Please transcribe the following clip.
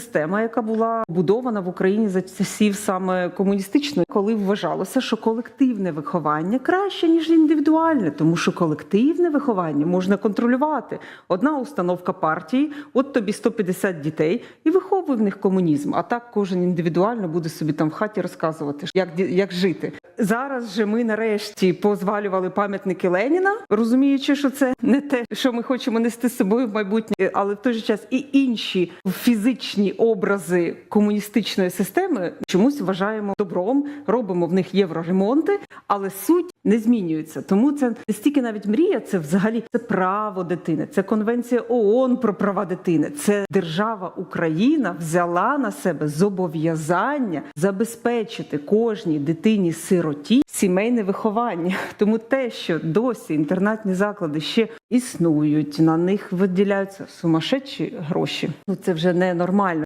система, яка була будована в Україні за часів саме комуністичної, коли вважалося, що колективне виховання краще ніж індивідуальне, тому що колективне виховання можна контролювати. Одна установка партії, от тобі 150 дітей, і виховуй в них комунізм. А так кожен індивідуально буде собі там в хаті розказувати, як як жити. Зараз же ми нарешті позвалювали пам'ятники Леніна, розуміючи, що це не те, що ми хочемо нести з собою в майбутнє, але в той же час і інші фізичні образи комуністичної системи чомусь вважаємо добром, робимо в них євроремонти, але суть не змінюється. Тому це не стільки навіть мрія, це взагалі це право дитини, це конвенція ООН про права дитини. Це держава Україна взяла на себе зобов'язання забезпечити кожній дитині сироті сімейне виховання. Тому те, що досі інтернатні заклади ще існують, на них виділяються сумасшедші гроші. Ну це вже не нормально.